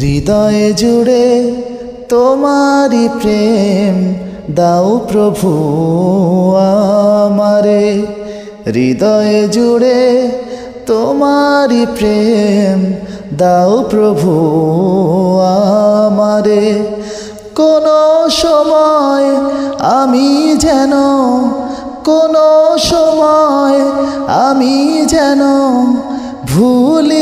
হৃদয়ে জুড়ে তোমারি প্রেম দাও প্রভু আমারে। হৃদয়ে জুড়ে তোমারি প্রেম দাও প্রভু আমারে। কোনো সময় আমি যেন, কোনো সময় আমি যেন ভুলি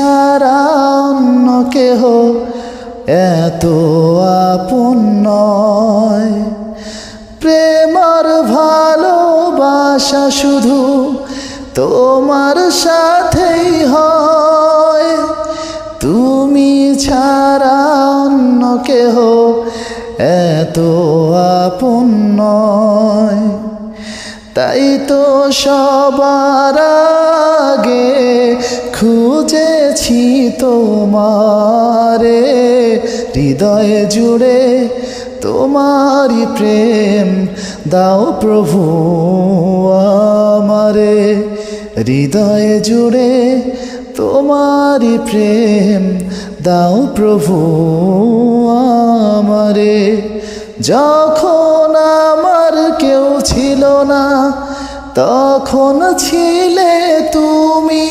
ছাড়া অন্য কেহ এত আপন নয়। প্রেমার ভালোবাসা শুধু তোমার সাথেই হয়। তুমি ছাড়া অন্য কেহ এত আপন নয়। তাই তো সবার আগে খুঁজেছি তোমারে, হৃদয়ে জুড়ে তোমারি প্রেম দাও প্রভু আমারে। হৃদয়ে জুড়ে তোমারি প্রেম দাও প্রভু আমারে। যখন আমার কেউ ছিল না, তখন ছিলে তুমি।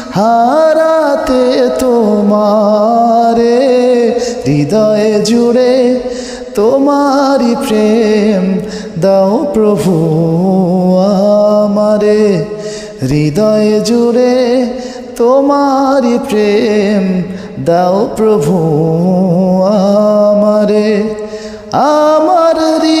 হারাতে তোমারে, হৃদয়ে জুড়ে তোমারি প্রেম দাও প্রভু আমারে। হৃদয়ে জুড়ে তোমারি প্রেম দাও প্রভু আমারে। আমার হৃদয়